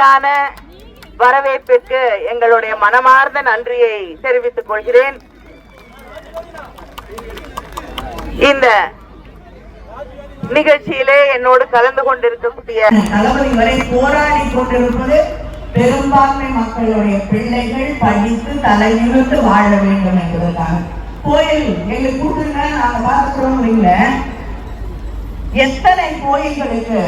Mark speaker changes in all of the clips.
Speaker 1: மகிழ்ச்சியான வரவேற்பிற்கு எங்களுடைய மனமார்ந்த நன்றியை தெரிவித்துக் கொள்கிறேன். இந்த நிகழ்ச்சியிலே என்னோடு கலந்து கொண்டிருக்கக்கூடிய
Speaker 2: தளபதி வரை போராடி கொண்டிருப்பது பெரும்பான்மை மக்களுடைய பிள்ளைகள் படித்து தலை வாழ வேண்டும் என்பதுதான் கோயில் எங்க கூட்டுங்க நாங்க பார்க்கிறோம் இல்ல. எத்தனை கோயில்களுக்கு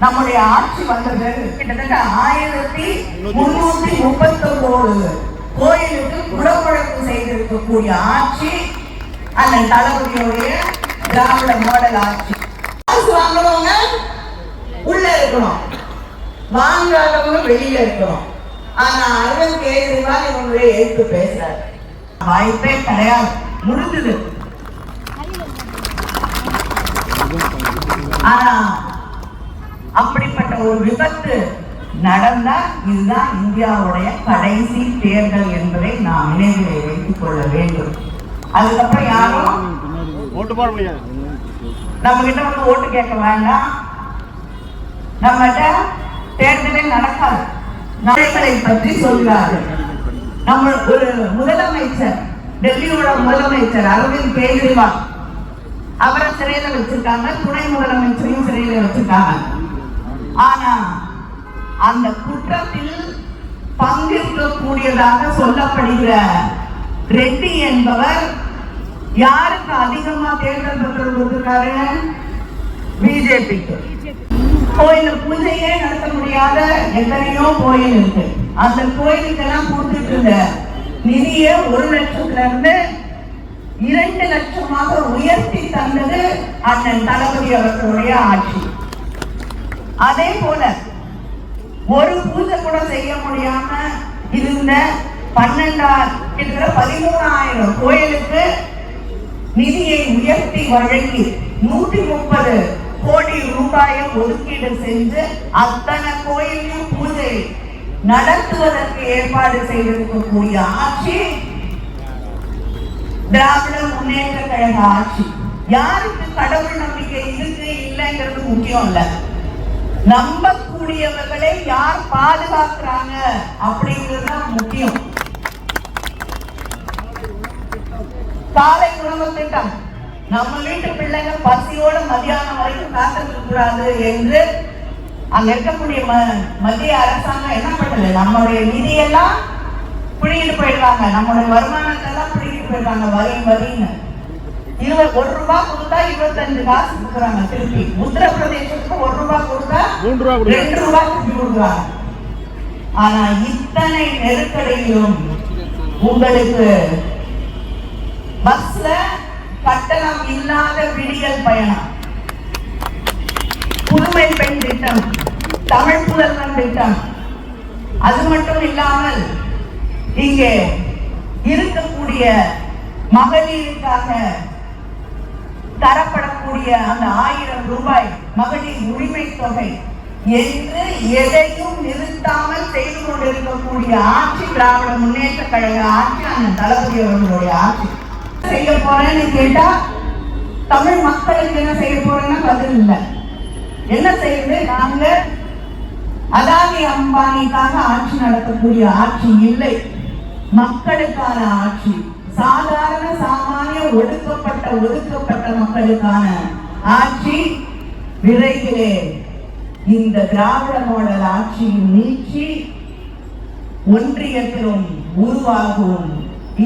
Speaker 2: நம்முடைய ஆட்சி வந்தது கிட்டத்தட்ட ஆயிரத்தி முன்னூத்தி முப்பத்தி ஒன்பது கோயிலுக்கு குடமுழக்கு செய்திருக்கக்கூடிய ஆட்சி அந்த தளபதியுடைய திராவிட மாடல் ஆட்சி. காசு வாங்குறவங்க உள்ள இருக்கணும். வாங்காதவங்க வெளியில இருக்கணும். ஆனா அரவிந்த் கெஜ்ரிவால் இவங்களுடைய எதிர்த்து பேசுறாரு. வாய்ப்பே கிடையாது. முடிஞ்சது. ஆனா அப்படிப்பட்ட ஒரு விபத்து நடந்தா இதுதான் இந்தியாவுடைய கடைசி தேர்தல் என்பதை நாம் நினைவிலே வைத்துக் கொள்ள வேண்டும். அதுக்கப்புறம் யாரும்
Speaker 3: ஓட்டு போட முடியாது.
Speaker 2: நம்ம கிட்ட வந்து ஓட்டு கேட்க வேண்டாம். நம்மகிட்ட தேர்தலே நடக்காது. நடைமுறை பற்றி சொல்கிறார்கள். நம்ம ஒரு முதலமைச்சர் டெல்லியோட முதலமைச்சர் அரவிந்த் கெஜ்ரிவால் அவரை சிறையில வச்சிருக்காங்க துணை முதலமைச்சரையும் சிறையில வச்சிருக்காங்க. ஆனா அந்த குற்றத்தில் பங்கேற்கக்கூடியதாக சொல்லப்படுகிற ரெட்டி என்பவர் யாருக்கு அதிகமா தேர்தல் பத்திரம் கொடுத்திருக்காரு? பிஜேபிக்கு. கோயில பூஜையே நடத்த முடியாத எத்தனையோ கோயில் இருக்கு. அந்த கோயிலுக்கெல்லாம் கொடுத்துட்டு இருந்த நிதியை ஒரு லட்சத்துல இருந்து இரண்டு லட்சமாக உயர்த்தி தந்தது அண்ணன் தளபதி அவர்களுடைய ஆட்சி. அதே போல ஒரு பூஜை கூட செய்ய முடியாம இருந்த பன்னெண்டாயிரம் கிட்டத்தட்ட பதிமூணாயிரம் கோயிலுக்கு நிதியை உயர்த்தி வழங்கி நூற்றி முப்பது கோடி ரூபாயை ஒதுக்கீடு செஞ்சு அத்தனை கோயிலையும் பூஜை நடத்துவதற்கு ஏற்பாடு செய்திருக்கக்கூடிய ஆட்சி திராவிட முன்னேற்ற கழக ஆட்சி. யாருக்கு கடவுள் நம்பிக்கை இருக்கு இல்லைங்கிறது முக்கியம் இல்ல. நம்பக்கூடியவர்களை யார் பாதுகாக்கிறாங்க அப்படிங்கிறது தான் முக்கியம். காலை உணவு திட்டம். நம்ம வீட்டு பிள்ளைங்க பசியோட மதியானம் வரைக்கும் காத்திருக்க கூடாது என்று அங்க இருக்கக்கூடிய மத்திய அரசாங்கம் என்ன பண்ணுது நம்மளுடைய நிதியெல்லாம் பிடிக்கிட்டு போயிடுறாங்க. நம்மளுடைய வருமானத்தை எல்லாம் பிடிக்கிட்டு போயிடுறாங்க. வரி வரின்னு. இருபது ஒரு ரூபாய் கொடுத்தா இருபத்தஞ்சு காசு கொடுக்குறாங்க திருப்பி. உத்தரப்பிரதேசத்துக்கு ஒரு கொடுத்தா
Speaker 3: மூன்று கொடுக்குறாங்க.
Speaker 2: ரெண்டு ரூபாய் திருப்பி கொடுக்குறாங்க. ஆனா இத்தனை நெருக்கடியிலும் உங்களுக்கு பஸ்ல கட்டணம் இல்லாத விடியல் பயணம். புதுமை பெண் திட்டம் தமிழ் புதல்வன் திட்டம். அது மட்டும் இல்லாமல் இங்கே இருக்கக்கூடிய மகளிருக்காக தரப்படக்கூடிய அந்த ஆயிரம் ரூபாய் மகளிர் உரிமை தொகை என்று எதையும் நிறுத்தாமல் செய்து கொண்டிருக்கக்கூடிய ஆட்சி திராவிட முன்னேற்ற கழக ஆட்சி அந்த தளபதி அவர்களுடைய ஆட்சி. செய்ய போறேன்னு கேட்டா தமிழ் மக்களுக்கு என்ன செய்ய போறேன்னா பதில் இல்லை. என்ன செய்யுது நாங்க அதானி அம்பானிக்காக ஆட்சி நடத்தக்கூடிய ஆட்சி இல்லை. மக்களுக்கான ஆட்சி. சாதாரண சாமானிய ஒடுக்கப்பட்ட ஒதுக்கப்பட்ட மக்களுக்கான ஆட்சி விரைவிலே இந்த திராவிட மாடல் ஆட்சியை நீக்கி ஒன்றியத்திலும் உருவாகும்.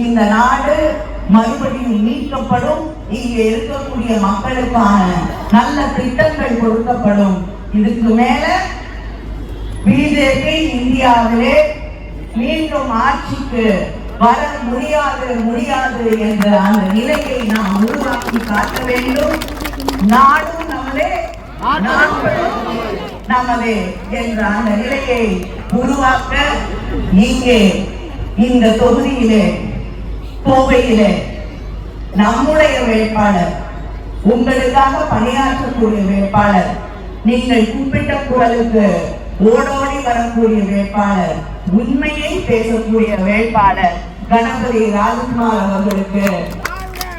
Speaker 2: இந்த நாடு மறுபடியும் மீட்கப்படும் இங்கே இருக்கக்கூடிய மக்களுக்கான நல்ல திட்டங்கள் கொடுக்கப்படும். இதுக்கு மேல பிஜேபி இந்தியாவிலே மீண்டும் ஆட்சிக்கு வர முடியாது முடியாது என்ற அந்த நிலையை நாம் உருவாக்கி காட்ட வேண்டும். நாடும் நம்மளே நமது நமதே என்ற அந்த நிலையை உருவாக்க இங்கே இந்த தொகுதியிலே கோவையிலே நம்முடைய வேட்பாளர் உங்களுக்காக பணியாற்றக்கூடிய வேட்பாளர் நீங்கள் கூப்பிட்ட குரலுக்கு ஓடோடி வரக்கூடிய வேட்பாளர் உண்மையை பேசக்கூடிய வேட்பாளர் கணபதி ராஜ்குமார் அவர்களுக்கு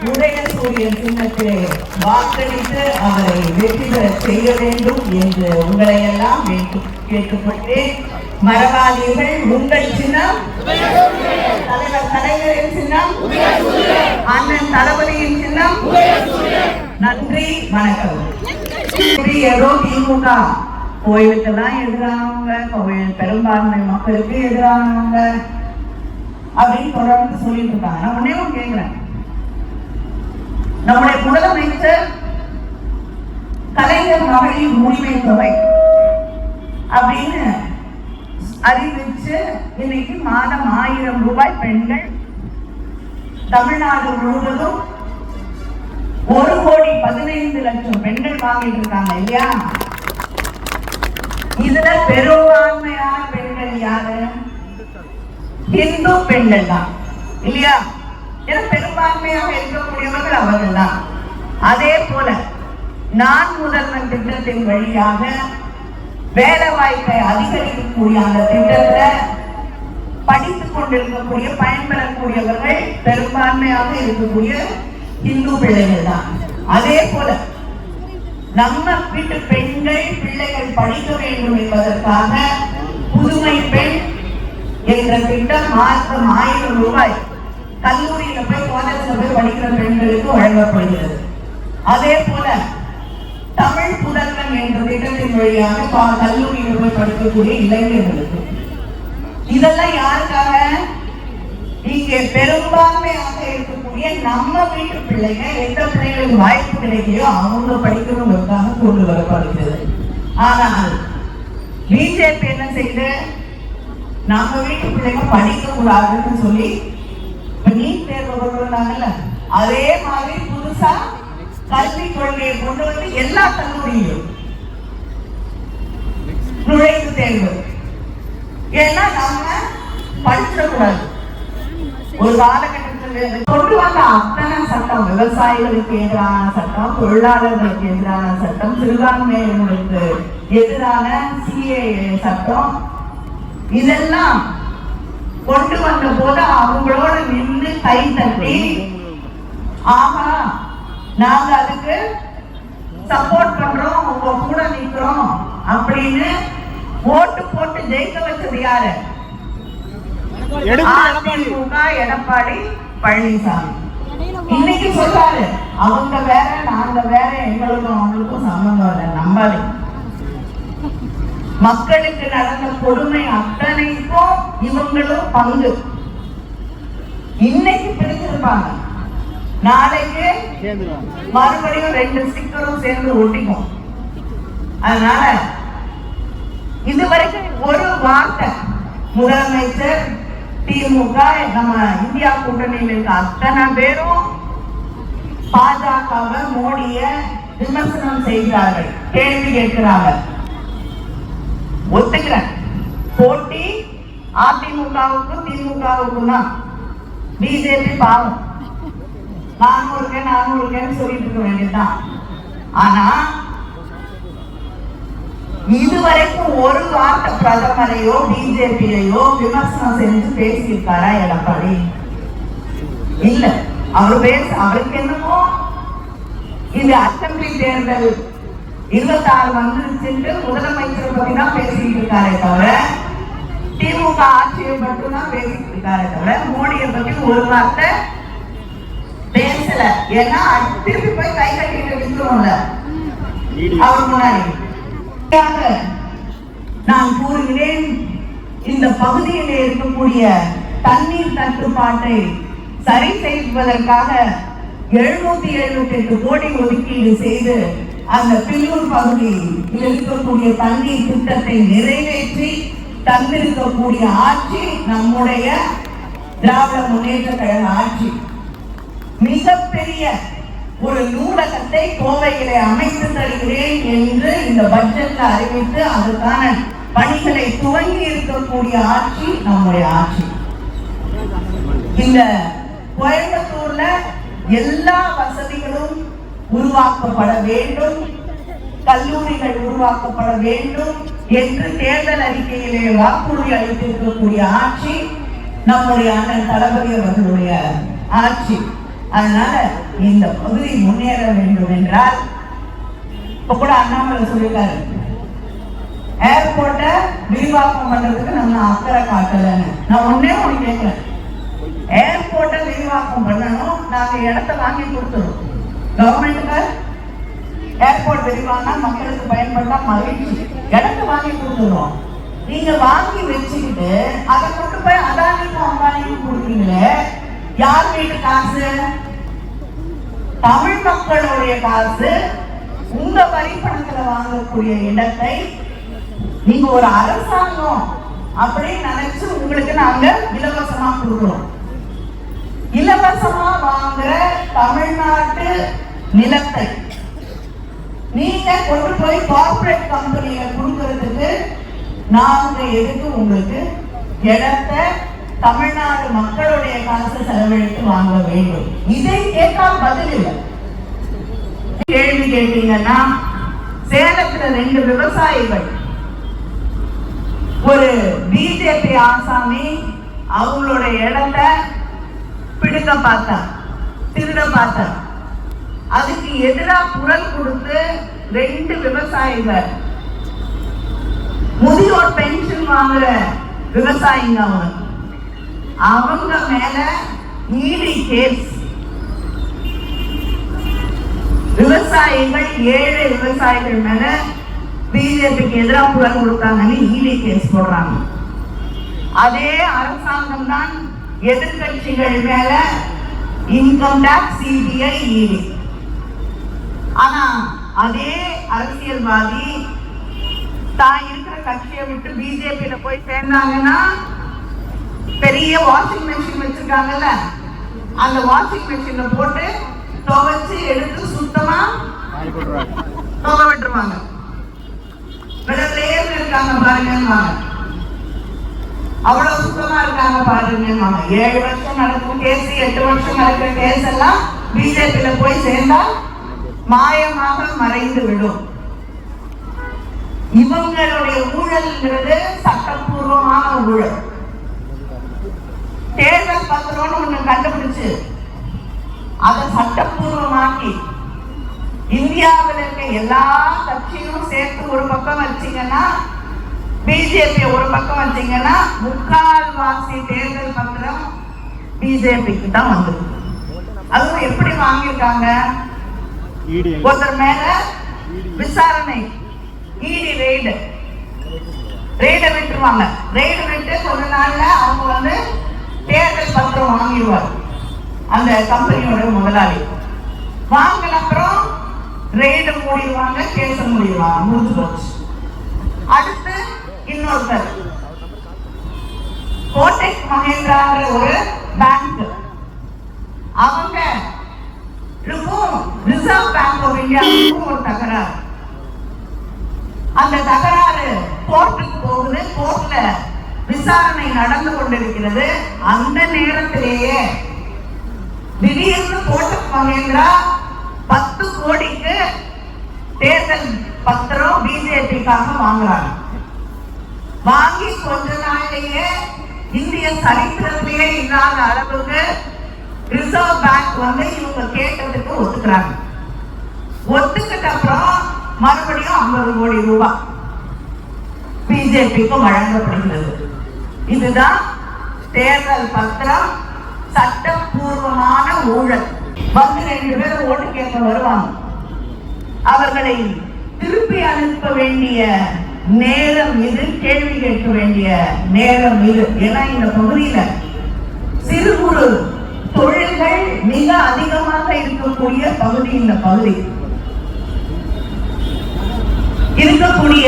Speaker 2: உதயசூரியன் சின்னத்திலே வாக்களித்து அவரை வெற்றி பெற செய்ய வேண்டும் என்று உங்களை எல்லாம் வேண்டி கேட்டுக்கொண்டேன். மரபாதிகள் உங்கள் சின்னம் தலைவர் தலைவரின் சின்னம் அண்ணன் தளபதியின் சின்னம் நன்றி வணக்கம். ஏதோ திமுக தான் எதிரானவங்க கோயில் பெரும்பான்மை மக்களுக்கு எதிரானவங்க. அப்படின்னு தொடர்ந்து சொல்லிட்டு இருக்காங்க நான் ஒன்னே கேட்கிறேன் நம்முடைய முதலமைச்சர் கலைஞர் மகளிர் உரிமை தொகை அப்படின்னு அறிவிச்சு இன்னைக்கு மாதம் ஆயிரம் ரூபாய் பெண்கள் தமிழ்நாடு முழுவதும் ஒரு கோடி பதினைந்து லட்சம் பெண்கள் வாங்கிட்டு இருக்காங்க இல்லையா? இதுல பெரும்பான் இந்து பெண்கள் தான் இல்லையா? ஏன்னா பெரும்பான்மையாக இருக்கக்கூடியவர்கள் அவர்கள் தான் அதே போல நான் முதல்வன் திட்டத்தின் வழியாக வேலை வாய்ப்பை அதிகரிக்கக்கூடிய அந்த திட்டத்துல படித்துக் கொண்டிருக்கக்கூடிய பயன்பெறக்கூடியவர்கள் பெரும்பான்மையாக இருக்கக்கூடிய இந்து பிள்ளைகள் தான் அதே போல நம்ம வீட்டு பெண்கள் பிள்ளைகள் படிக்க வேண்டும் என்பதற்காக புதுமை பெண் என்ற திட்டம் மாதம் ஆயிரம் ரூபாய் கல்லூரியில போய் காலேஜ்ல போய் படிக்கிற பெண்களுக்கு வழங்கப்படுகிறது. அதே போல தமிழ் புதல்வன் என்ற திட்டத்தின் வழியாக கல்லூரியில போய் படிக்கக்கூடிய இளைஞர்களுக்கு. இதெல்லாம் யாருக்காக? இங்கே பெரும்பான்மையாக இருக்கக்கூடிய நம்ம வீட்டு பிள்ளைங்க எந்த பிள்ளைகளுக்கு வாய்ப்பு கிடைக்கையோ அவங்க படிக்கணுங்கிறதுக்காக கொண்டு வரப்படுகிறது. ஆனால் பிஜேபி என்ன செய்து நம்ம வீட்டு பிள்ளைங்க படிக்க கூடாதுன்னு சொல்லி இப்ப நீட் தேர்வு கொண்டு வந்தாங்கல்ல அதே மாதிரி புதுசா கல்வி கொள்கையை கொண்டு வந்து எல்லா கல்லூரியிலும் நுழைவு தேர்வு. ஏன்னா நம்ம படிச்சிடக்கூடாது. ஒரு காலகட்டத்தில் கொண்டு வந்த அத்தனை சட்டம் விவசாயிகளுக்கு எதிரான சட்டம் தொழிலாளர்களுக்கு எதிரான சட்டம் சிறுபான்மையினருக்கு எதிரான சிஏ சட்டம் இதெல்லாம் கொண்டு வந்த போது அவங்களோட நின்று கை தட்டி ஆஹா நாங்க அதுக்கு சப்போர்ட் பண்றோம் உங்க கூட நிக்கிறோம் அப்படின்னு ஓட்டு போட்டு ஜெயிக்க வச்சது யாரு? அதிமுக எடப்பாடி பழனிசாமி. இன்னைக்கு சொல்றாரு அவங்க வேற நாங்க வேற எங்களுக்கும் அவங்களுக்கும் சம்பந்தம் இல்லை நம்பாது மக்களுக்கு நடந்த கொடுமை அத்தனைக்கும் இவங்களும் பங்கு. இன்னைக்கு பிரிஞ்சிருப்பாங்க. நாளைக்கு மறுபடியும் ரெண்டு சிக்கரும் சேர்ந்து ஒட்டிக்கும். அதனால இது வரைக்கும் ஒரு வார்த்தை முதலமைச்சர் திமுக நம்ம இந்தியா கூட்டணியில் இருக்க அத்தனை பேரும் பாஜகவை மோடிய விமர்சனம் செய்கிறார்கள் கேள்வி கேட்கிறார்கள். ஒத்துக்கிறேன் போட்டி அதிமுகவுக்கும் திமுகவுக்கும் தான் பிஜேபி பாவம். நானும் இருக்கேன் நானும் இருக்கேன்னு சொல்லிட்டு இருக்க வேண்டியதுதான். ஆனா இதுவரைக்கும் ஒரு வார்த்தை பிரதமரையோ பிஜேபியையோ விமர்சனம் செஞ்சு பேசியிருக்காரா எடப்பாடி? இல்ல. அவர் பேச அவருக்கு என்னமோ இந்த அசம்பிளி தேர்தல் இருபத்தாறு வந்துருச்சுட்டு முதலமைச்சர் பத்தி தான் பேசிட்டு இருக்காரே தவிர திமுக ஆட்சியை மட்டும் தான் பேசிட்டு இருக்காரே தவிர மோடியை பத்தி ஒரு வார்த்தை பேசல. ஏன்னா திருப்பி போய் கை கட்டிட்டு விட்டுருவோம்ல. அவர் முன்னாடி. நான் கூறுகிறேன் இந்த பகுதியில் இருக்கக்கூடிய தண்ணீர் தட்டுப்பாட்டை சரி செய்வதற்காக எழுநூத்தி எழுபத்தி எட்டு கோடி ஒதுக்கீடு செய்து அந்த பில்லூர் பகுதியில் இருக்கக்கூடிய தண்ணீர் திட்டத்தை நிறைவேற்றி தந்திருக்கக்கூடிய ஆட்சி நம்முடைய திராவிட முன்னேற்ற கழக ஆட்சி. மிகப்பெரிய ஒரு நூலகத்தை கோவையிலே அமைத்து தருகிறேன் என்று இந்த பட்ஜெட்ல அறிவித்து அதற்கான பணிகளை துவங்கி இருக்கக்கூடிய ஆட்சி நம்முடைய ஆட்சி. இந்த கோயம்புத்தூர்ல எல்லா வசதிகளும் உருவாக்கப்பட வேண்டும். கல்லூரிகள் உருவாக்கப்பட வேண்டும் என்று தேர்தல் அறிக்கையிலே வாக்குறுதி அளித்திருக்கக்கூடிய ஆட்சி நம்முடைய அண்ணன் தளபதி அவர்களுடைய ஆட்சி. அதனால இந்த பகுதி முன்னேற வேண்டும் என்றால் இப்ப கூட அண்ணாமலை சொல்லியிருக்காரு. ஏர்போர்ட்டை விரிவாக்கம் பண்றதுக்கு நம்ம அக்கறை காட்டலன்னு. நான் ஒன்னே ஒண்ணு கேட்கிறேன். ஏர்போர்ட்டை விரிவாக்கம் பண்ணணும். நாங்க இடத்த வாங்கி கொடுத்துருவோம் கவர்மெண்ட்டுக்கு ஏர்போர்ட் விரிவானா மக்களுக்கு பயன்பட்டா மகிழ்ச்சி. இடத்த வாங்கி கொடுத்துருவோம் நீங்க வாங்கி வச்சுக்கிட்டு அதை கொண்டு போய் அதானிக்கும் அம்பானிக்கும் கொடுக்குறீங்களே யார் வீட்டு காசு? தமிழ் மக்களுடைய காசு. உங்க வரி பணத்துல வாங்கக்கூடிய இடத்தை நீங்க ஒரு அரசாங்கம் அப்படின்னு நினைச்சு உங்களுக்கு நாங்க இலவசமா கொடுக்குறோம். இலவசமா வாங்குற தமிழ்நாட்டு நிலத்தை. நீங்க கொண்டு போய் கார்ப்பரேட் கம்பெனியில கொடுக்கறதுக்கு நாங்க எதுக்கு உங்களுக்கு இடத்தை தமிழ்நாடு மக்களுடைய காசு செலவழித்து வாங்க வேண்டும்? இதை கேட்டால் பதில் இல்லை. கேள்வி கேட்டீங்கன்னா சேலத்துல ரெண்டு விவசாயிகள். ஒரு பிஜேபி ஆசாமி அவங்களோட இடத்தை பிடுங்க பார்த்தா திருட பார்த்தா. அதுக்கு எதிராக குரல் கொடுத்து ரெண்டு விவசாயிகள். முதியோர் பென்ஷன் வாங்குற விவசாயிங்க அவங்க. அவங்க மேல ஈடி கேஸ். விவசாயிகள் ஏழை விவசாயிகள் மேல பிஜேபிக்கு எதிராக குரல் கொடுத்தாங்கன்னு ஈடி கேஸ் போடுறாங்க. அதே அரசாங்கம் தான் எதிர்கட்சிகள் மேல இன்கம் டாக்ஸ் சிபிஐ ஈடி ஆனா அதே அரசியல்வாதி தான் இருக்கிற கட்சியை விட்டு பிஜேபியில போய் சேர்ந்தாங்கன்னா பெரிய வாஷிங் மெஷின் வச்சிருக்காங்கல்ல அந்த வாஷிங் மெஷின்ல போட்டு துவைச்சு எடுத்து சுத்தமா துவை விட்டுருவாங்க. இருக்காங்க பாருங்க அவ்வளவு சுத்தமா இருக்காங்க பாருங்க. ஏழு வருஷம் நடக்கும் கேஸ் எட்டு வருஷம் நடக்கிற கேஸ் எல்லாம் பிஜேபியில போய் சேர்ந்தா மாயமாக மறைந்து விடும். இவங்களுடைய ஊழல்ங்கிறது சட்டப்பூர்வமான ஊழல். தேர்தல் பத்திரம்னு ஒண்ணு கண்டுபிடிச்சு அதை சட்டப்பூர்வமாக்கி இந்தியாவில் இருக்க எல்லா கட்சியும் சேர்த்து ஒரு பக்கம் வச்சீங்கன்னா பிஜேபி ஒரு பக்கம் வச்சீங்கன்னா முக்கால்வாசி தேர்தல் பத்திரம் பிஜேபிக்கு தான் வந்திருக்கு அதுவும் எப்படி வாங்கியிருக்காங்க? ஒருத்தர் மேல விசாரணை. இடி ரெய்டு. ரெய்ட விட்டுருவாங்க. ரெய்டு விட்டு கொஞ்ச நாள்ல அவங்க வந்து தேர்தல் பத்திரம் வாங்கிடுவார் அந்த கம்பெனியோட முதலாளி. வாங்கின அப்புறம் ரெய்டு மூடிடுவாங்க கேஸ் மூடிடுவாங்க முடிஞ்சு போச்சு. அடுத்து இன்னொருத்தர். கோட்டெக் மகேந்திராங்கிற ஒரு பேங்க் அவங்க இருக்கும் ரிசர்வ் பேங்க் ஆஃப் இந்தியாவுக்கும் ஒரு தகராறு. அந்த தகராறு கோர்ட்டுக்கு போகுது. கோர்ட்ல விசாரணை நடந்து கொண்டிருக்கிறது. அந்த நேரத்திலேயே திடீர்னு கோட்டக் மகேந்திரா பத்து கோடிக்கு தேர்தல் பத்திரம் பிஜேபிக்காக வாங்குறாங்க. வாங்கி கொஞ்ச நாள்லயே இந்திய சரித்திரத்திலேயே இல்லாத அளவுக்கு ரிசர்வ் பேங்க் வந்து இவங்க கேட்டதுக்கு ஒத்துக்கிறாங்க. ஒத்துக்கிட்ட அப்புறம் மறுபடியும் ஐம்பது கோடி ரூபாய் பிஜேபிக்கு வழங்கப்படுகிறது. இதுதான் தேர்தல் பத்திரம் சட்டப்பூர்வமான ஊழல். வந்து ரெண்டு பேரும் ஓட்டு கேட்க வருவாங்க. அவர்களை திருப்பி அனுப்ப வேண்டிய நேரம் இது கேள்வி கேட்க வேண்டிய நேரம் இது. ஏன்னா இந்த பகுதியில சிறு குறு தொழில்கள் மிக அதிகமாக இருக்கக்கூடிய பகுதி இந்த பகுதி. இருக்கக்கூடிய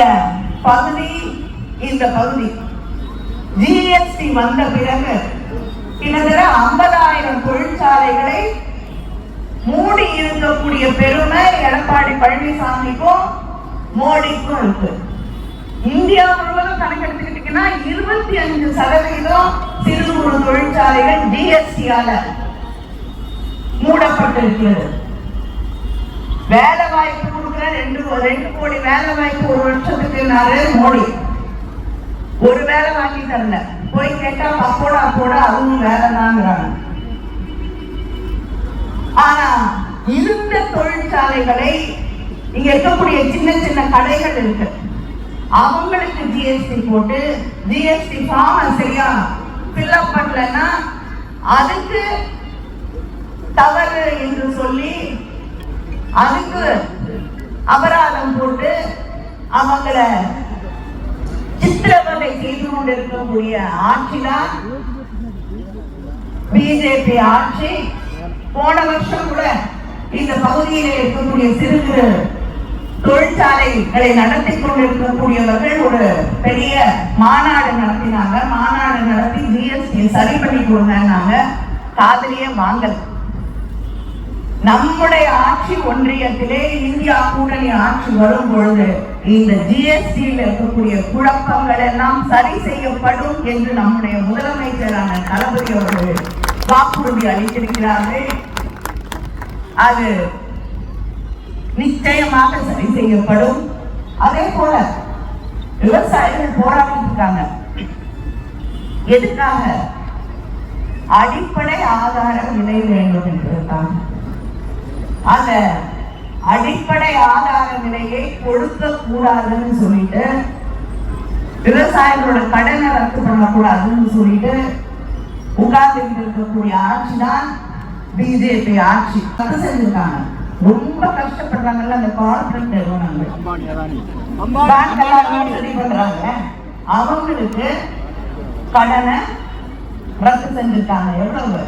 Speaker 2: பகுதி இந்த பகுதி. ஜிஎஸ்டி வந்த பிறகு கிட்டத்தட்ட ஐம்பதாயிரம் தொழிற்சாலைகளை மூடி இருக்கக்கூடிய பெருமை எடப்பாடி பழனிசாமிக்கும் மோடிக்கும் இருக்கு. இந்தியா முழுவதும் கணக்கெடுத்துக்கிட்டீங்கன்னா இருபத்தி அஞ்சு சதவீதம் சிறு குறு தொழிற்சாலைகள் ஜிஎஸ்டியால மூடப்பட்டிருக்கிறது வேலை வாய்ப்பு கொடுக்குற ரெண்டு ரெண்டு கோடி வேலை வாய்ப்பு ஒரு வருஷத்துக்குனாரு மோடி. ஒரு வேலை வாங்கி தரல. போய் கேட்டா அப்போட அப்போட அதுவும் வேலை தாங்கிறாங்க ஆனா இருந்த தொழிற்சாலைகளை இங்க இருக்கக்கூடிய சின்ன சின்ன கடைகள் இருக்கு. அவங்களுக்கு ஜிஎஸ்டி போட்டு ஜிஎஸ்டி ஃபார்ம் சரியா ஃபில்அப் பண்ணலன்னா அதுக்கு தவறு என்று சொல்லி அதுக்கு அபராதம் போட்டு அவங்கள சித்திரவதை செய்து கொண்டிருக்கக்கூடிய ஆட்சிதான் பிஜேபி ஆட்சி. போன வருஷம் கூட இந்த பகுதியில் இருக்கக்கூடிய சிறு சிறு தொழிற்சாலைகளை நடத்தி கொண்டிருக்கக்கூடியவர்கள் ஒரு பெரிய மாநாடு நடத்தினாங்க. மாநாடு நடத்தி ஜிஎஸ்டி சரி பண்ணி கொடுங்க காதலியே வாங்கல் நம்முடைய ஆட்சி ஒன்றியத்திலே இந்தியா கூட்டணி ஆட்சி வரும் பொழுது இந்த ஜிஎஸ்டியில் இருக்கக்கூடிய குழப்பங்கள் எல்லாம் சரி செய்யப்படும் என்று நம்முடைய முதலமைச்சரான தளபதி அவர்கள் வாக்குறுதி அளித்திருக்கிறார்கள். அது நிச்சயமாக சரி செய்யப்படும். அதே போல விவசாயிகள் போராடிட்டு இருக்காங்க எதுக்காக? அடிப்படை ஆதார விலை வேண்டும் என்பதுதான். அந்த அடிப்படை ஆதார விலையை கொடுக்க கூடாதுன்னு சொல்லிட்டு விவசாயிகளோட கடனை ரத்து பண்ணக்கூடாதுன்னு சொல்லிட்டு உட்கார்ந்து இருக்கக்கூடிய ஆட்சி தான் பிஜேபி ஆட்சி. ரத்து செஞ்சிருக்காங்க. ரொம்ப கஷ்டப்படுறாங்கல்ல அந்த கார்பரேட் நிறுவனங்கள். பேங்க் மோசடி பண்றாங்க. அவங்களுக்கு கடனை ரத்து செஞ்சிருக்காங்க. எவ்வளவு?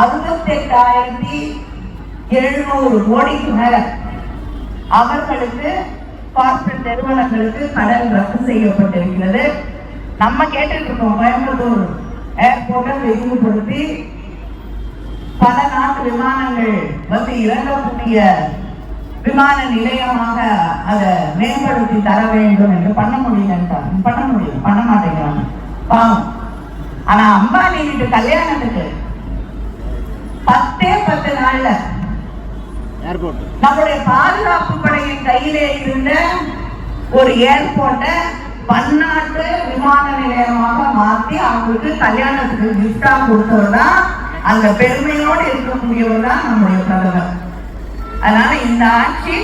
Speaker 2: அறுபத்தெட்டாயிரத்தி எழுநூறு கோடிக்கு மேல. அவர்களுக்கு கார்பரேட் நிறுவனங்களுக்கு கடன் ரத்து செய்யப்பட்டிருக்கிறது. நம்ம கேட்டுட்டு இருக்கோம் கோயம்புத்தூர் ஏர்போர்ட்டை விரிவுபடுத்தி பல நாட்டு விமானங்கள் வந்து இறங்கக்கூடிய விமான நிலையமாக அதை மேம்படுத்தி தர வேண்டும் என்று பண்ண முடியலன்றாங்க பண்ண முடியும் பண்ண மாட்டேங்கிறாங்க. பாவம். ஆனா அம்பானி வீட்டு கல்யாணத்துக்கு பத்தே பத்து நாள்ல நம்முடைய பாதுகாப்பு படையின் கையிலே இருந்த ஒரு ஏர்போர்ட்டை பன்னாட்டு விமான நிலையமாக மாத்தி அவங்களுக்கு கல்யாணத்துக்கு கிஃப்டா கொடுத்தவர் தான் அந்த பெருமையோடு இருக்கக்கூடியவர் தான் நம்முடைய பிரதமர். அதனால இந்த ஆட்சி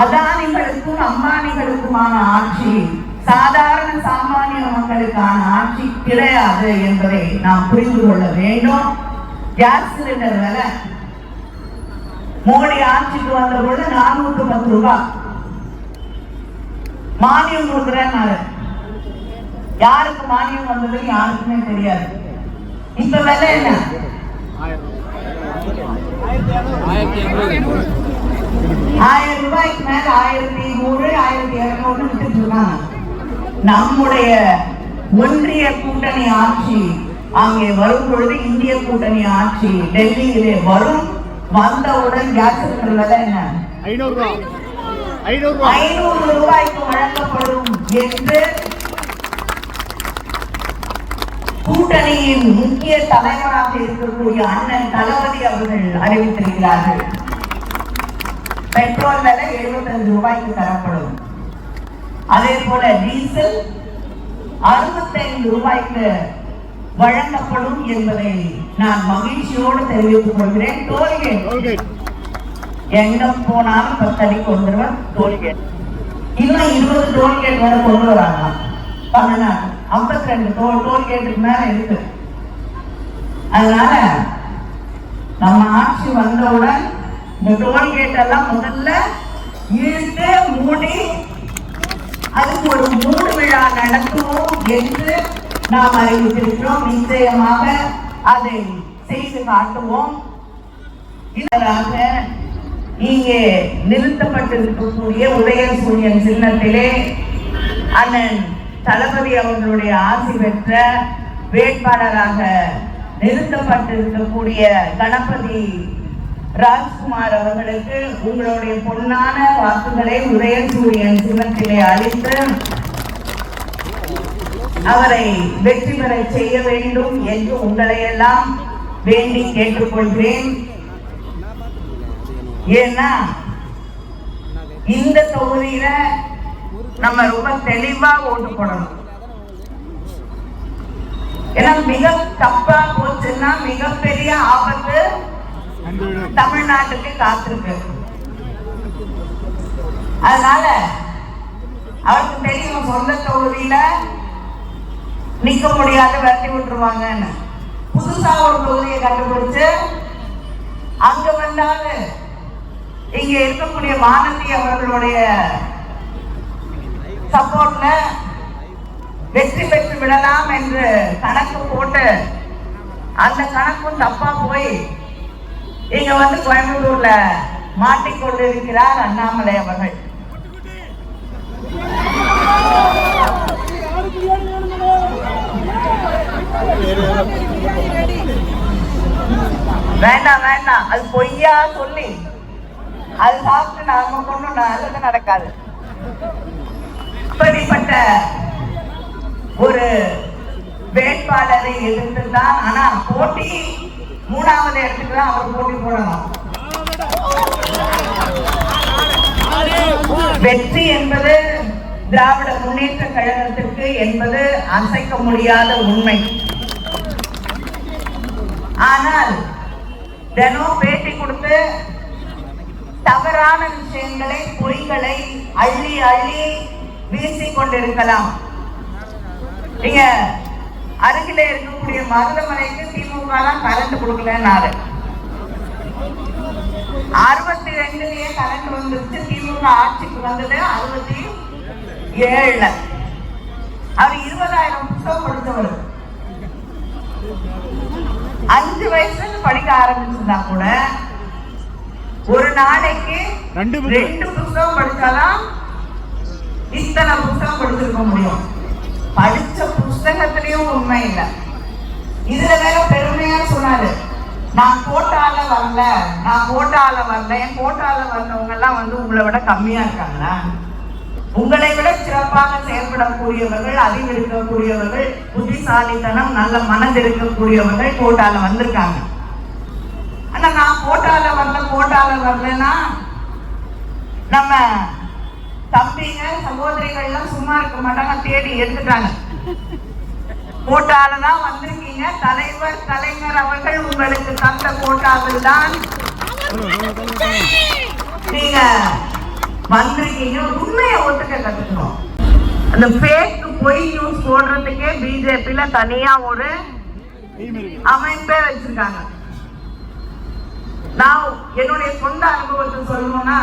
Speaker 2: அதானிகளுக்கும் அம்பானிகளுக்குமான ஆட்சி சாதாரண சாமானிய மக்களுக்கான ஆட்சி கிடையாது என்பதை நாம் புரிந்து கொள்ள வேண்டும். கேஸ் சிலிண்டர் விலை மோடி ஆட்சிக்கு வந்த பொழுது நானூத்தி பத்து ரூபாய் மானியம் கொடுக்குறேன் யாருக்கு மானியம் வந்தது யாருக்குமே தெரியாது. இப்ப விலை என்ன? ஆயிரம் ரூபாய்க்கு மேல ஆயிரத்தி நூறு ஆயிரத்தி இருநூறு இருக்காங்க. நம்முடைய ஒன்றிய கூட்டணி ஆட்சி அங்கே வரும் பொழுது இந்திய கூட்டணி ஆட்சி டெல்லியிலே வரும். வந்தவுடன் கேஸ் சிலிண்டர் விலை என்ன? ஐநூறு ரூபாய்க்கு வழங்கப்படும் என்று கூட்டணியின் முக்கிய தலைவராக இருக்கக்கூடிய அண்ணன் தளபதி அவர்கள் அறிவித்திருக்கிறார்கள். பெட்ரோல் விலை 75 ரூபாய்க்கு தரப்படும். அதே போல டீசல் 65 ரூபாய்க்கு வழங்கப்படும் என்பதை நான் மகிழ்ச்சியோடு தெரிவித்துக் கொள்கிறேன். டோல்கேட். எங்க போனாலும் பத்தடி கொண்டு வருவன் டோல்கேட். இன்னும் இருபது டோல்கேட் வரை கொண்டு வராங்க. தமிழ்நாடு ஐம்பத்தி ரெண்டு டோல் டோல்கேட்டுக்கு மேல இருக்கு. அதனால நம்ம ஆட்சி வந்தவுடன் இந்த டோல்கேட் எல்லாம் முதல்ல இழுத்து மூடி அதுக்கு ஒரு மூடு விழா நடத்துவோம் என்று நாம் அறிவித்திருக்கிறோம். நிச்சயமாக அதை செய்து காட்டுவோம். இதனாக இங்கே நிறுத்தப்பட்டிருக்கக்கூடிய உதயசூரியன் சின்னத்திலே அண்ணன் தளபதி அவர்களுடைய ஆசி பெற்ற வேட்பாளராக நிறுத்தப்பட்டிருக்கக்கூடிய கணபதி ராஜ்குமார் அவர்களுக்கு உங்களுடைய பொன்னான வாக்குகளை உதயசூரியன் சின்னத்திலே அளித்து அவரை வெற்றி பெற செய்ய வேண்டும் என்று உங்களையெல்லாம் வேண்டி கேட்டுக்கொள்கிறேன். ஏன்னா இந்த தொகுதியில நம்ம ரொம்ப தெளிவா ஓட்டு போடணும். ஏன்னா மிக தப்பா போச்சுன்னா மிகப்பெரிய ஆபத்து தமிழ்நாட்டுக்கு காத்திருக்கு. அதனால அவருக்கு தெரியும் சொந்த தொகுதியில நிக்க முடியாது விரட்டி விட்டுருவாங்கன்னு. புதுசா ஒரு தொகுதியை கண்டுபிடிச்சு அங்க வந்தாலும் இங்க இருக்கக்கூடிய வானதி அவர்களுடைய சப்போர்ட்ல வெற்றி பெற்று விடலாம் என்று கணக்கு போட்டு அந்த கணக்கும் தப்பா போய் இங்க வந்து கோயம்புத்தூர்ல மாட்டிக்கொண்டிருக்கிறார் அண்ணாமலை அவர்கள். வேண்டாம் வேண்டாம். அது பொய்யா சொல்லி அது சாப்பிட்டு நாம கொண்டு நல்லது நடக்காது. இப்படிப்பட்ட ஒரு வேட்பாளரை எதிர்த்துதான் ஆனா போட்டி மூணாவது இடத்துக்கு தான் அவர் போட்டி போடலாம் வெற்றி என்பது திராவிட முன்னேற்ற கழகத்திற்கு என்பது அசைக்க முடியாத உண்மை. ஆனால் தினம் பேட்டி கொடுத்து தவறான விஷயங்களை பொய்களை அள்ளி அள்ளி வீசிக் கொண்டிருக்கலாம் நீங்க அருகில இருக்கக்கூடிய மருதமலைக்கு திமுக தான் கரண்ட் கொடுக்கலன்னாரு அறுபத்தி ரெண்டுலயே கரண்ட் வந்துருச்சு. திமுக ஆட்சிக்கு வந்தது அறுபத்தி ஏழுல. அவர் இருபதாயிரம் புத்தகம் படித்தவர். அஞ்சு வயசுல படிக்க ஆரம்பிச்சிருந்தா கூட ஒரு நாளைக்கு
Speaker 3: ரெண்டு
Speaker 2: புத்தகம் படிச்சாதான் இத்தனை புத்தகம் கொடுத்துருக்க முடியும்? படிச்ச புஸ்தகத்திலையும் உண்மை இல்லை. இதுல வேற பெருமையா சொன்னாரு. நான் கோட்டால வரல நான் கோட்டால வரல என் கோட்டால வந்தவங்க எல்லாம் வந்து உங்களை விட கம்மியா இருக்காங்களா? உங்களை விட சிறப்பாக செயல்படக்கூடியவர்கள் அறிவு இருக்கக்கூடியவர்கள் புத்திசாலித்தனம் நல்ல மனது இருக்கக்கூடியவர்கள் கோட்டால வந்திருக்காங்க. ஆனா நான் கோட்டால வரல கோட்டால வரலன்னா நம்ம தம்பிங்க சகோதரிகள் எல்லாம் சும்மா இருக்க மாட்டாங்க தேடி எடுத்துட்டாங்க. கோட்டால தான் வந்திருக்கீங்க. தலைவர் தலைவர் அவர்கள் உங்களுக்கு தந்த கோட்டாவில் தான் நீங்க வந்திருக்கீங்க. உண்மையை ஒத்துக்க கத்துக்கணும். அந்த ஃபேக் பொய் நியூஸ் போடுறதுக்கே பிஜேபியில தனியா ஒரு அமைப்பே வச்சிருக்காங்க. நான் என்னுடைய சொந்த அனுபவத்தை சொல்லணும்னா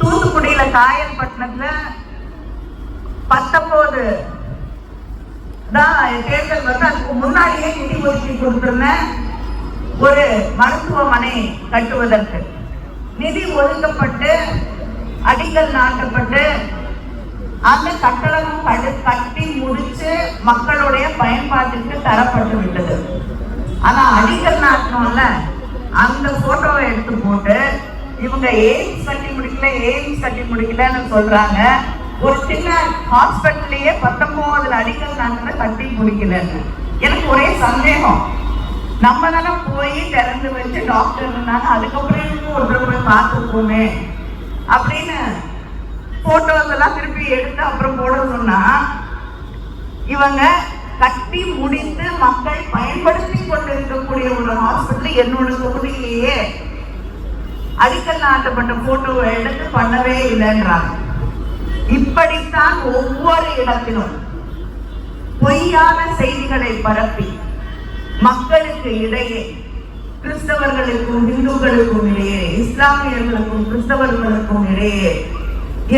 Speaker 2: தூத்துக்குடியில காயல்பட்டினத்துல பத்தொன்பது தான் தேர்தல் வந்து அதுக்கு முன்னாடியே நிதி ஒதுக்கி கொடுத்துருந்தேன் ஒரு மருத்துவமனை கட்டுவதற்கு. நிதி ஒதுக்கப்பட்டு அடிக்கல் நாட்டப்பட்டு அந்த கட்டடமும் கட்டி முடிச்சு மக்களுடைய பயன்பாட்டிற்கு தரப்பட்டு விட்டது. ஆனா அடிக்கல் நாட்டணும்ல அந்த போட்டோவை எடுத்து போட்டு இவங்க எய்ம்ஸ் கட்டி முடிக்கல எய்ம்ஸ் கட்டி முடிக்கலன்னு சொல்றாங்க. ஒரு சின்ன ஹாஸ்பிட்டல்லையே பத்தொன்பதுல அடிக்கல் நாங்கள் கட்டி முடிக்கலன்னு. எனக்கு ஒரே சந்தேகம். நம்ம தானே போய் திறந்து வச்சு டாக்டர் இருந்தாங்க அதுக்கப்புறம் இன்னும் ஒரு போய் பார்த்துருப்போமே அப்படின்னு போட்டோஸ் எல்லாம் திருப்பி எடுத்து அப்புறம் போட சொன்னா இவங்க கட்டி முடித்து மக்கள் பயன்படுத்தி கொண்டு இருக்கக்கூடிய ஒரு ஹாஸ்பிட்டல் என்னோட தொகுதியிலேயே அடிக்கல் நாட்டப்பட்ட போட்டோவை எடுத்து பண்ணவே இல்லைன்றாங்க. இப்படித்தான் ஒவ்வொரு இடத்திலும் பொய்யான செய்திகளை பரப்பி மக்களுக்கு இடையே கிறிஸ்தவர்களுக்கும் இந்துக்களுக்கும் இடையே இஸ்லாமியர்களுக்கும் கிறிஸ்தவர்களுக்கும் இடையே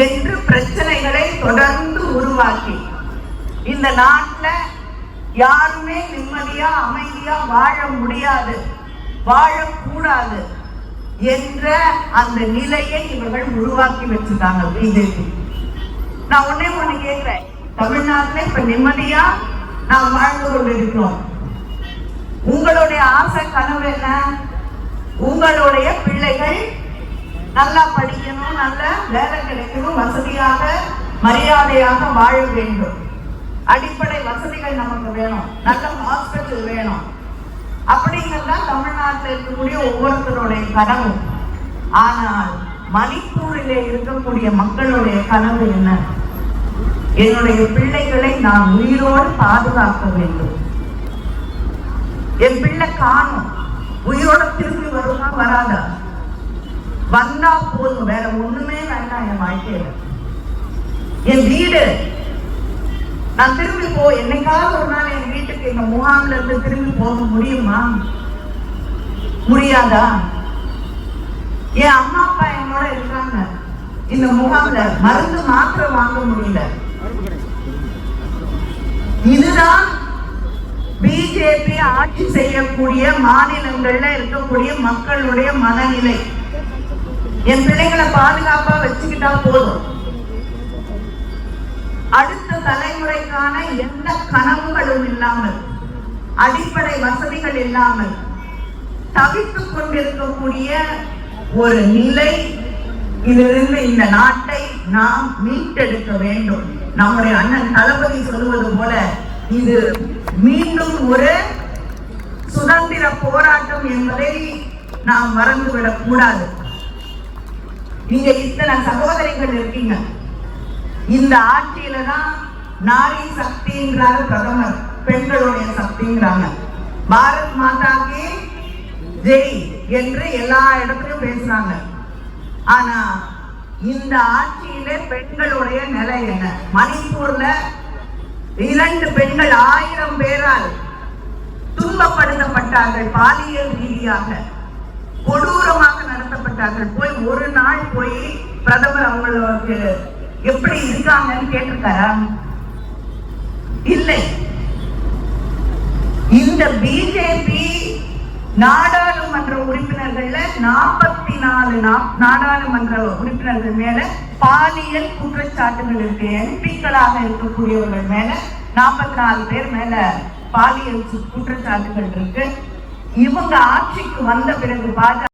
Speaker 2: என்று பிரச்சனைகளை தொடர்ந்து உருவாக்கி இந்த நாட்டில் யாருமே நிம்மதியா அமைதியா வாழ முடியாது வாழக்கூடாது. என்ற அந்த நிலையை இவர்கள் உருவாக்கி வச்சிருக்காங்க பிஜேபி. நான் ஒன்னே ஒண்ணு கேட்கிறேன் தமிழ்நாட்டுல இப்ப நிம்மதியா நாம் வாழ்ந்து கொண்டிருக்கிறோம். உங்களுடைய ஆசை கனவு என்ன? உங்களுடைய பிள்ளைகள் நல்லா படிக்கணும் நல்ல வேலை கிடைக்கணும் வசதியாக மரியாதையாக வாழ வேண்டும். அடிப்படை வசதிகள் நமக்கு வேணும். நல்ல ஹாஸ்பிட்டல் வேணும். அப்படிங்கிறது தான் தமிழ்நாட்டில் இருக்கக்கூடிய ஒவ்வொருத்தருடைய கனவு. ஆனால் மணிப்பூரில் இருக்கக்கூடிய மக்களுடைய கனவு என்ன? என்னுடைய பிள்ளைகளை நான் உயிரோடு பாதுகாக்க வேண்டும். என் பிள்ளை காணும். உயிரோட திரும்பி வருமா வராதா? வந்தா போதும். வேற ஒண்ணுமே வேண்டாம் என் வாழ்க்கையில. என் வீடு நான் திரும்பி போ என்னைக்காவது ஒரு நாள் என் வீட்டுக்கு எங்க முகாம்ல இருந்து திரும்பி போக முடியுமா? முடியாதா? என் அம்மா அப்பா என்னோட இருக்காங்க. இந்த முகாம்ல மருந்து மாத்திர வாங்க முடியல. இதுதான் பிஜேபி ஆட்சி செய்யக்கூடிய மாநிலங்கள்ல இருக்கக்கூடிய மக்களுடைய மனநிலை. என் பிள்ளைகளை பாதுகாப்பா வச்சுக்கிட்டா போதும். அடுத்த தலைமுறைக்கான எந்த கனவுகளும் இல்லாமல் அடிப்படை வசதிகள் இல்லாமல் தவித்துக் கொண்டிருக்கக்கூடிய ஒரு நிலை இதிலிருந்து இந்த நாட்டை நாம் மீட்டெடுக்க வேண்டும். நம்முடைய அண்ணன் தளபதி சொல்வது போல இது மீண்டும் ஒரு சுதந்திர போராட்டம் என்பதை நாம் மறந்துவிடக் கூடாது. நீங்க இத்தனை சகோதரிகள் இருக்கீங்க. இந்த ஆட்சியில தான் நாரி சக்திங்கிறாரு பிரதமர் பெண்களுடைய சக்திங்கிறாங்க பாரத் மாதாக்கு ஜெய் என்று எல்லா இடத்துலயும் பேசுறாங்க. ஆனா இந்த ஆட்சியில பெண்களுடைய நிலை என்ன? மணிப்பூர்ல இரண்டு பெண்கள் ஆயிரம் பேரால் துன்பப்படுத்தப்பட்டார்கள் பாலியல் ரீதியாக. கொடூரமாக நடத்தப்பட்டார்கள். போய் ஒரு நாள் போய் பிரதமர் அவங்களுக்கு எப்படி இருக்காங்கன்னு கேட்டிருக்காரா? இல்லை. இந்த பிஜேபி நாடாளுமன்ற உறுப்பினர்கள்ல நாற்பத்தி நாலு நாடாளுமன்ற உறுப்பினர்கள் மேல பாலியல் குற்றச்சாட்டுகள் இருக்கு. எம்பிக்களாக இருக்கக்கூடியவர்கள் மேல நாற்பத்தி நாலு பேர் மேல பாலியல் குற்றச்சாட்டுகள் இருக்கு. இவங்க ஆட்சிக்கு வந்த பிறகு பாஜக